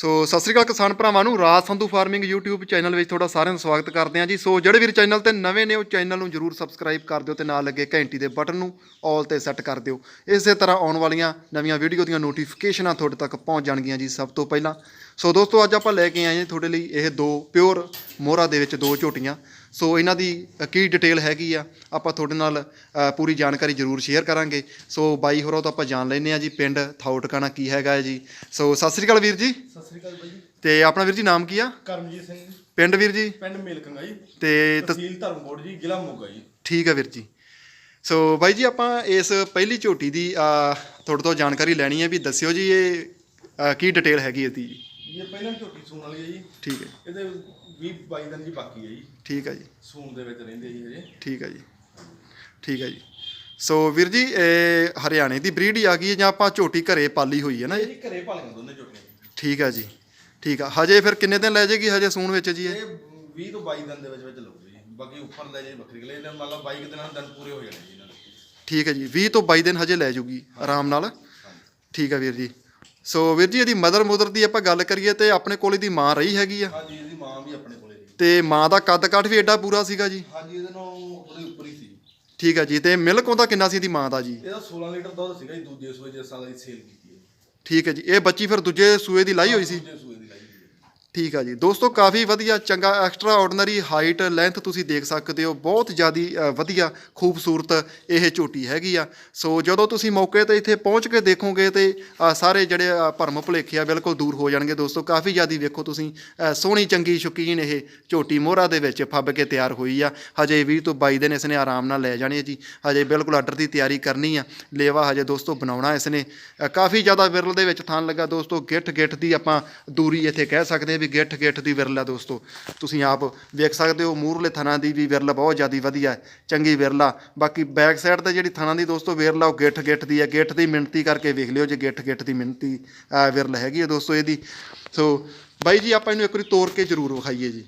ਸੋ ਸਤਿ ਸ੍ਰੀ ਅਕਾਲ ਕਿਸਾਨ ਭਰਾਵਾਂ ਨੂੰ, Raj Sandhu farming YouTube channel ਵਿੱਚ ਤੁਹਾਡਾ ਸਾਰਿਆਂ ਦਾ ਸਵਾਗਤ ਕਰਦੇ ਹਾਂ ਜੀ। ਸੋ ਜਿਹੜੇ ਵੀਰ ਚੈਨਲ ਤੇ ਨਵੇਂ ਨੇ, ਉਹ ਚੈਨਲ ਨੂੰ ਜਰੂਰ ਸਬਸਕ੍ਰਾਈਬ ਕਰ ਦਿਓ ਤੇ ਨਾਲ ਲੱਗੇ ਘੰਟੀ ਦੇ ਬਟਨ ਨੂੰ ਆਲ ਤੇ ਸੈੱਟ ਕਰ ਦਿਓ। ਇਸੇ ਤਰ੍ਹਾਂ ਆਉਣ ਵਾਲੀਆਂ ਨਵੀਆਂ ਵੀਡੀਓ ਦੀਆਂ ਨੋਟੀਫਿਕੇਸ਼ਨਾਂ ਤੁਹਾਡੇ ਤੱਕ ਪਹੁੰਚ ਜਾਣਗੀਆਂ ਜੀ ਸਭ ਤੋਂ ਪਹਿਲਾਂ। ਸੋ ਦੋਸਤੋ, ਅੱਜ ਆਪਾਂ ਲੈ ਕੇ ਆਏ ਹਾਂ ਤੁਹਾਡੇ ਲਈ ਇਹ ਦੋ ਪਿਓਰ ਮੋਹਰਾ ਦੇ ਵਿੱਚ ਦੋ ਝੋਟੀਆਂ। ਸੋ ਇਹਨਾਂ ਦੀ ਕੀ ਡਿਟੇਲ ਹੈਗੀ ਆ ਆਪਾਂ ਤੁਹਾਡੇ ਨਾਲ ਪੂਰੀ ਜਾਣਕਾਰੀ ਜ਼ਰੂਰ ਸ਼ੇਅਰ ਕਰਾਂਗੇ। ਸੋ ਬਾਈ ਹੋਰਾਂ ਤੋਂ ਆਪਾਂ ਜਾਣ ਲੈਂਦੇ ਆ ਜੀ ਪਿੰਡ ਥਾਉਟਕਾਣਾ ਕੀ ਹੈਗਾ ਹੈ ਜੀ। ਸੋ ਸਤਿ ਸ੍ਰੀ ਅਕਾਲ ਵੀਰ ਜੀ। ਸਤਿ ਸ੍ਰੀ ਅਕਾਲ ਬਾਈ। ਤੇ ਆਪਣਾ ਵੀਰ ਜੀ ਨਾਮ ਕੀ ਆ? ਕਰਮਜੀਤ ਸਿੰਘ ਜੀ, ਪਿੰਡ ਵੀਰ ਜੀ? ਪਿੰਡ ਮੇਲਕੰਗਾ ਜੀ। ਤੇ ਤਹਿਸੀਲ ਧਰਮਕੋਟ ਜੀ ਜ਼ਿਲ੍ਹਾ ਮੋਗਾ ਜੀ। ਠੀਕ ਆ ਵੀਰ ਜੀ। ਸੋ ਬਾਈ ਜੀ ਆਪਾਂ ਇਸ ਪਹਿਲੀ ਝੋਟੀ ਦੀ ਅ, ਤੁਹਾਡੇ ਤੋਂ ਜਾਣਕਾਰੀ ਲੈਣੀ ਹੈ ਵੀ ਦੱਸਿਓ ਜੀ ਇਹ ਅ, ਕੀ ਡਿਟੇਲ ਹੈਗੀ ਇਹਦੀ ਜੀ? ਇਹ ਪਹਿਲਾਂ ਝੋਟੀ ਸੂਣ ਵਾਲੀ ਹੈ ਜੀ। ਠੀਕ ਹੈ। ਇਹਦੇ 20 22 ਦਿਨ ਜੀ ਬਾਕੀ ਹੈ ਜੀ। ਠੀਕ ਹੈ ਜੀ। ਸੂਣ ਦੇ ਵਿੱਚ ਰਹਿੰਦੇ ਜੀ ਹਜੇ। ਠੀਕ ਹੈ ਜੀ। ਠੀਕ ਹੈ ਜੀ। ਸੋ ਵੀਰ ਜੀ ਇਹ ਹਰਿਆਣੇ ਦੀ ਬਰੀਡ ਹੀ ਆ ਗਈ ਹੈ ਜਾਂ ਆਪਾਂ ਝੋਟੀ ਘਰੇ ਪਾਲੀ ਹੋਈ ਹੈ ਨਾ ਇਹ ਇਹ ਜੀ ਘਰੇ ਪਾਲੀਆਂ ਦੋਨੇ ਝੋਟੀਆਂ ਜੀ। ਠੀਕ ਹੈ ਜੀ। ਠੀਕ ਆ। ਹਜੇ ਫਿਰ ਕਿੰਨੇ ਦਿਨ ਲੈ ਜਾਏਗੀ ਹਜੇ ਸੂਣ ਵਿੱਚ ਜੀ ਇਹ? ਇਹ 20 ਤੋਂ 22 ਦਿਨ ਦੇ ਵਿੱਚ ਵਿੱਚ ਲੱਗੂ ਜੀ। ਬਾਕੀ ਉੱਪਰ ਲੈ ਜੇ ਬੱਕਰੀ ਲੈ ਇਹਦੇ ਮੰਨ ਲਓ 22 ਕੁ ਦਿਨਾਂ ਦੇ ਦਿਨ ਪੂਰੇ ਹੋ ਜਾਣੇ ਜੀ ਇਹਨਾਂ ਦੇ। ਠੀਕ ਹੈ ਜੀ। 20 ਤੋਂ 22 ਦਿਨ ਹਜੇ ਲੈ ਜੂਗੀ ਆਰਾਮ ਨਾਲ। ਠੀਕ ਹੈ ਵੀਰ ਜੀ। ਸੋ ਵੀਰ ਜੀ ਇਹਦੀ ਮਦਰ ਮੁਦਰ ਦੀ ਆਪਾਂ ਗੱਲ ਕਰੀਏ ਤੇ ਆਪਣੇ ਕੋਲ ਇਹਦੀ ਮਾਂ ਰਹੀ ਹੈਗੀ ਆ? ਹਾਂਜੀ ਇਹਦੀ ਮਾਂ ਵੀ ਆਪਣੇ ਜੀ ਤੇ ਮਾਂ ਦਾ ਕੱਦ ਕਾਠ ਵੀ ਐਡਾ ਪੂਰਾ ਸੀਗਾ ਜੀ? ਹਾਂਜੀ ਇਹਦੇ ਨਾਲ ਉਹਦੇ ਉੱਪਰ ਹੀ ਸੀ। ਠੀਕ ਹੈ ਜੀ ਤੇ ਮਿਲਕ ਉਹਦਾ ਕਿੰਨਾ ਸੀ ਇਹਦੀ ਮਾਂ ਦਾ ਜੀ? ਇਹਦਾ 16 ਲੀਟਰ ਦੁੱਧ ਸੀਗਾ ਜੀ ਦੂਜੇ ਸੂਏ ਜਿਸ ਸਾਲ ਦੀ ਸੇਲ ਕੀਤੀ ਹੈ। ਠੀਕ ਹੈ ਜੀ ਇਹ ਬੱਚੀ ਫਿਰ ਦੂਜੇ ਸੂਏ ਦੀ ਲਾਈ ਹੋਈ ਸੀ? ਦੂਜੇ ਸੂਏ ਠੀਕ ਆ ਜੀ। ਦੋਸਤੋ, ਕਾਫੀ ਵਧੀਆ, ਚੰਗਾ ਐਕਸਟਰਾ ਆਰਡੀਨਰੀ ਹਾਈਟ ਲੈਂਥ ਤੁਸੀਂ ਦੇਖ ਸਕਦੇ ਹੋ। ਬਹੁਤ ਜ਼ਿਆਦੀ ਵਧੀਆ, ਖੂਬਸੂਰਤ ਇਹ ਝੋਟੀ ਹੈਗੀ ਆ। ਸੋ ਜਦੋਂ ਤੁਸੀਂ ਮੌਕੇ ਤੇ ਇੱਥੇ ਪਹੁੰਚ ਕੇ ਦੇਖੋਗੇ ਤੇ ਸਾਰੇ ਜਿਹੜੇ ਭਰਮ ਭੁਲੇਖੇ ਆ ਬਿਲਕੁਲ ਦੂਰ ਹੋ ਜਾਣਗੇ ਦੋਸਤੋ। ਕਾਫੀ ਜ਼ਿਆਦੀ ਵੇਖੋ ਤੁਸੀਂ ਸੋਹਣੀ, ਚੰਗੀ, ਸ਼ੌਕੀਨ ਇਹ ਝੋਟੀ ਮੋਹਰਾ ਦੇ ਵਿੱਚ ਫੱਬ ਕੇ ਤਿਆਰ ਹੋਈ ਆ। ਹਜੇ 20 ਤੋਂ 22 ਦਿਨ ਇਸ ਨੇ ਆਰਾਮ ਨਾਲ ਲੈ ਜਾਣੇ ਆ ਜੀ। ਹਜੇ ਬਿਲਕੁਲ ਆਰਡਰ ਦੀ ਤਿਆਰੀ ਕਰਨੀ ਆ। ਲੇਵਾ ਹਜੇ ਦੋਸਤੋ ਬਣਾਉਣਾ ਇਸ ਨੇ ਕਾਫੀ ਜ਼ਿਆਦਾ ਵਿਰਲ ਦੇ ਵਿੱਚ ਥਾਨ ਲੱਗਾ ਦੋਸਤੋ। ਗਿੱਠ ਗਿੱਠ ਦੀ ਆਪਾਂ ਦੂਰੀ ਇੱਥੇ ਕਹਿ ਸਕਦੇ ਵੀ ਗਿੱਠ ਗਿੱਠ ਦੀ ਵਿਰਲ ਆ ਦੋਸਤੋ। ਤੁਸੀਂ ਆਪ ਵੇਖ ਸਕਦੇ ਹੋ ਮੂਰਲੇ ਥਣਾ ਦੀ ਵੀ ਵਿਰਲ ਬਹੁਤ ਜ਼ਿਆਦਾ ਵਧੀਆ ਹੈ, ਚੰਗੀ ਵਿਰਲਾ ਬਾਕੀ ਬੈਕ ਸਾਈਡ ਤੇ ਜਿਹੜੀ ਥਣਾ ਦੀ ਦੋਸਤੋ ਵਿਰਲਾ ਉਹ ਗਿੱਠ ਗਿੱਠ ਦੀ ਹੈ। ਗਿੱਠ ਦੀ ਮਿਣਤੀ ਕਰਕੇ ਵੇਖ ਲਿਓ ਜੇ ਗਿੱਠ ਗਿੱਠ ਦੀ ਮਿਣਤੀ ਵਿਰਲ ਹੈਗੀ ਹੈ ਦੋਸਤੋ ਇਹਦੀ। ਸੋ ਬਾਈ ਜੀ, ਆਪਾਂ ਇਹਨੂੰ ਇੱਕ ਵਾਰੀ ਤੋੜ ਕੇ ਜ਼ਰੂਰ ਵਿਖਾਈਏ ਜੀ।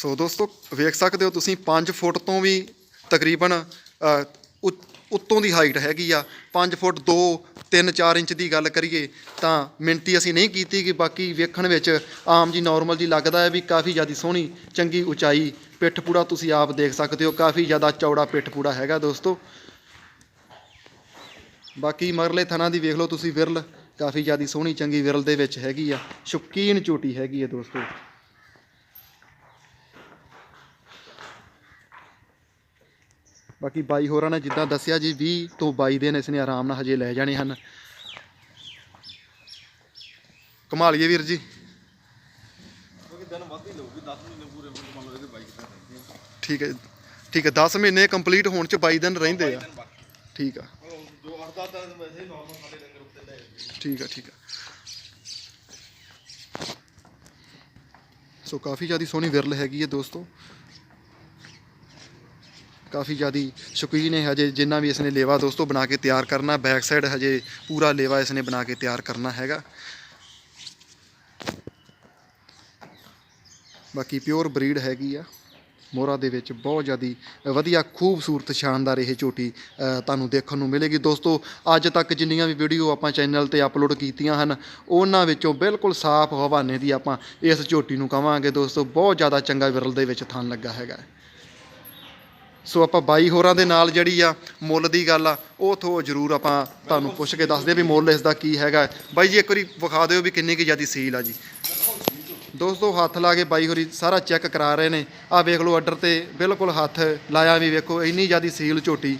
ਸੋ ਦੋਸਤੋ, ਵੇਖ ਸਕਦੇ ਹੋ ਤੁਸੀਂ 5 ਫੁੱਟ ਤੋਂ ਵੀ ਤਕਰੀਬਨ ਉ- ਉੱਤੋਂ ਦੀ ਹਾਈਟ ਹੈਗੀ ਆ। 5 ਫੁੱਟ 2 3 4 ਇੰਚ ਦੀ ਗੱਲ ਕਰੀਏ, ਤਾਂ ਮਿੰਤੀ ਅਸੀਂ ਨਹੀਂ ਕੀਤੀ ਕਿ ਬਾਕੀ ਵੇਖਣ ਵਿੱਚ ਆਮ ਜੀ ਨਾਰਮਲ ਜੀ ਲੱਗਦਾ ਹੈ ਵੀ ਕਾਫੀ ਜ਼ਿਆਦਾ ਸੋਹਣੀ, ਚੰਗੀ ਉਚਾਈ, ਪਿੱਠ ਪੂੜਾ ਤੁਸੀਂ ਆਪ ਦੇਖ ਸਕਦੇ ਹੋ, ਕਾਫੀ ਜ਼ਿਆਦਾ ਚੌੜਾ ਪਿੱਠ ਪੂੜਾ ਹੈਗਾ ਦੋਸਤੋ। ਬਾਕੀ ਮਗਰਲੇ ਥਣਾ ਦੀ ਵੇਖ ਲਓ ਤੁਸੀਂ ਵਿਰਲ, ਕਾਫੀ ਜ਼ਿਆਦਾ ਸੋਹਣੀ, ਚੰਗੀ ਵਿਰਲ ਦੇ ਵਿੱਚ ਹੈਗੀ ਆ, ਸ਼ੁਕੀਨ ਝੋਟੀ ਹੈਗੀ ਹੈ ਦੋਸਤੋ। ਬਾਕੀ ਬਾਈ ਹੋਰਾਂ ਨੇ ਜਿੱਦਾਂ ਦੱਸਿਆ ਜੀ 20 ਤੋਂ 22 ਦਿਨ ਇਸ ਨੇ ਆਰਾਮ ਨਾਲ ਹਜੇ ਲੈ ਜਾਣੇ ਹਨ। ਕਮਾਲੀਏ ਵੀਰ ਜੀ। ਠੀਕ ਹੈ ਠੀਕ ਹੈ 10 ਮਹੀਨੇ ਕੰਪਲੀਟ ਹੋਣ ਚ 22 ਦਿਨ ਰਹਿੰਦੇ ਆ। ਠੀਕ ਆ। ਠੀਕ ਆ ਠੀਕ ਆ। ਸੋ ਕਾਫੀ ਜ਼ਿਆਦਾ ਸੋਹਣੀ ਵਿਰਲ ਹੈਗੀ ਹੈ ਦੋਸਤੋ। ਕਾਫੀ ਜ਼ਿਆਦੀ ਸ਼ੌਕੀਨ ਹੈ ਹਜੇ, ਜਿੰਨਾ ਵੀ ਇਸਨੇ ਲੇਵਾ ਦੋਸਤੋ ਬਣਾ ਕੇ ਤਿਆਰ ਕਰਨਾ ਬੈਕ ਸਾਈਡ ਹਜੇ ਪੂਰਾ ਲੇਵਾ ਇਸਨੇ ਬਣਾ ਕੇ ਤਿਆਰ ਕਰਨਾ ਹੈਗਾ। ਬਾਕੀ ਪਿਓਰ ਬਰੀਡ ਹੈਗੀ ਆ। ਮੋਹਰਾ ਦੇ ਵਿੱਚ ਬਹੁਤ ਜ਼ਿਆਦੀ ਵਧੀਆ, ਖੂਬਸੂਰਤ, ਸ਼ਾਨਦਾਰ ਇਹ ਝੋਟੀ ਤੁਹਾਨੂੰ ਦੇਖਣ ਨੂੰ ਮਿਲੇਗੀ। ਦੋਸਤੋ, ਅੱਜ ਤੱਕ ਜਿੰਨੀਆਂ ਵੀ ਵੀਡੀਓ ਆਪਾਂ ਚੈਨਲ ਤੇ ਅਪਲੋਡ ਕੀਤੀਆਂ ਹਨ, ਉਹਨਾਂ ਵਿੱਚੋਂ ਬਿਲਕੁਲ ਸਾਫ਼ ਹਵਾਨੇ ਦੀ ਆਪਾਂ ਇਸ ਝੋਟੀ ਨੂੰ ਕਵਾਂਗੇ। ਦੋਸਤੋ, ਬਹੁਤ ਜ਼ਿਆਦਾ ਚੰਗਾ ਵਿਰਲ ਦੇ ਵਿੱਚ ਥਣ ਲੱਗਾ ਹੈਗਾ। ਸੋ ਆਪਾਂ ਬਾਈ ਹੋਰਾਂ ਦੇ ਨਾਲ ਜਿਹੜੀ ਆ ਮੁੱਲ ਦੀ ਗੱਲ ਆ, ਉਹ ਥੋ ਜ਼ਰੂਰ ਆਪਾਂ ਤੁਹਾਨੂੰ ਪੁੱਛ ਕੇ ਦੱਸਦੇ ਆ ਵੀ ਮੁੱਲ ਇਸ ਦਾ ਕੀ ਹੈਗਾ। ਬਾਈ ਜੀ, ਇੱਕ ਵਾਰੀ ਵਿਖਾ ਦਿਓ ਵੀ ਕਿੰਨੀ ਕੁ ਜ਼ਿਆਦੀ ਸੀਲ ਆ ਜੀ। ਦੋਸਤੋ, ਹੱਥ ਲਾ ਕੇ ਬਾਈ ਹੋਰੀ ਸਾਰਾ ਚੈੱਕ ਕਰਾ ਰਹੇ ਨੇ। ਆਹ ਵੇਖ ਲਓ ਆਰਡਰ ਤੇ ਬਿਲਕੁਲ ਹੱਥ ਲਾਇਆ ਵੀ ਵੇਖੋ, ਇੰਨੀ ਜ਼ਿਆਦੀ ਸੀਲ ਝੋਟੀ।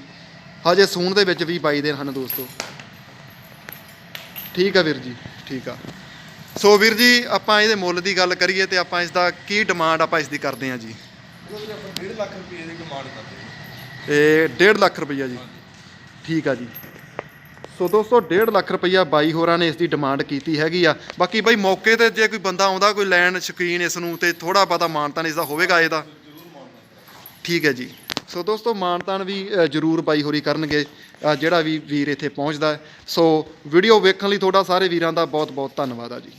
ਹਜੇ ਸੂਣ ਦੇ ਵਿੱਚ ਵੀ ਬਾਈ ਦੇ ਹਨ ਦੋਸਤੋ। ਠੀਕ ਆ ਵੀਰ ਜੀ, ਠੀਕ ਆ। ਸੋ ਵੀਰ ਜੀ, ਆਪਾਂ ਇਹਦੇ ਮੁੱਲ ਦੀ ਗੱਲ ਕਰੀਏ ਤੇ ਆਪਾਂ ਇਸ ਦਾ ਕੀ ਡਿਮਾਂਡ ਆਪਾਂ ਇਸ ਦੀ ਕਰਦੇ ਹਾਂ ਜੀ। ਆਪਾਂ 1.5 ਲੱਖ ਰੁਪਏ ਦੀ ਡਿਮਾਂਡ ਕਰਦੇ ਹਾਂ। ਇਹ 1.5 ਲੱਖ ਰੁਪਈਆ ਜੀ। ਠੀਕ ਆ ਜੀ। ਸੋ ਦੋਸਤੋ 1.5 ਲੱਖ ਰੁਪਈਆ ਬਾਈ ਹੋਰਾਂ ਨੇ ਇਸ ਦੀ ਡਿਮਾਂਡ ਕੀਤੀ ਹੈਗੀ ਆ। ਬਾਕੀ ਬਾਈ ਮੌਕੇ ਤੇ ਜੇ ਕੋਈ ਬੰਦਾ ਆਉਂਦਾ ਕੋਈ ਲੈਣ ਸ਼ੌਕੀਨ ਇਸ ਨੂੰ ਤੇ ਥੋੜਾ ਬਹੁਤਾ ਮਾਨਤਾਨ ਇਸ ਦਾ ਹੋਵੇਗਾ ਇਹਦਾ। ਠੀਕ ਹੈ ਜੀ। ਸੋ ਦੋਸਤੋ ਮਾਨਤਾਨ ਵੀ ਜ਼ਰੂਰ ਬਾਈ ਹੋਰੀ ਕਰਨਗੇ। ਜਿਹੜਾ ਵੀ ਵੀਰ ਇੱਥੇ ਪਹੁੰਚਦਾ। ਸੋ ਵੀਡੀਓ ਵੇਖਣ ਲਈ ਤੁਹਾਡਾ ਸਾਰੇ ਵੀਰਾਂ ਦਾ ਬਹੁਤ ਬਹੁਤ ਧੰਨਵਾਦ ਆ ਜੀ।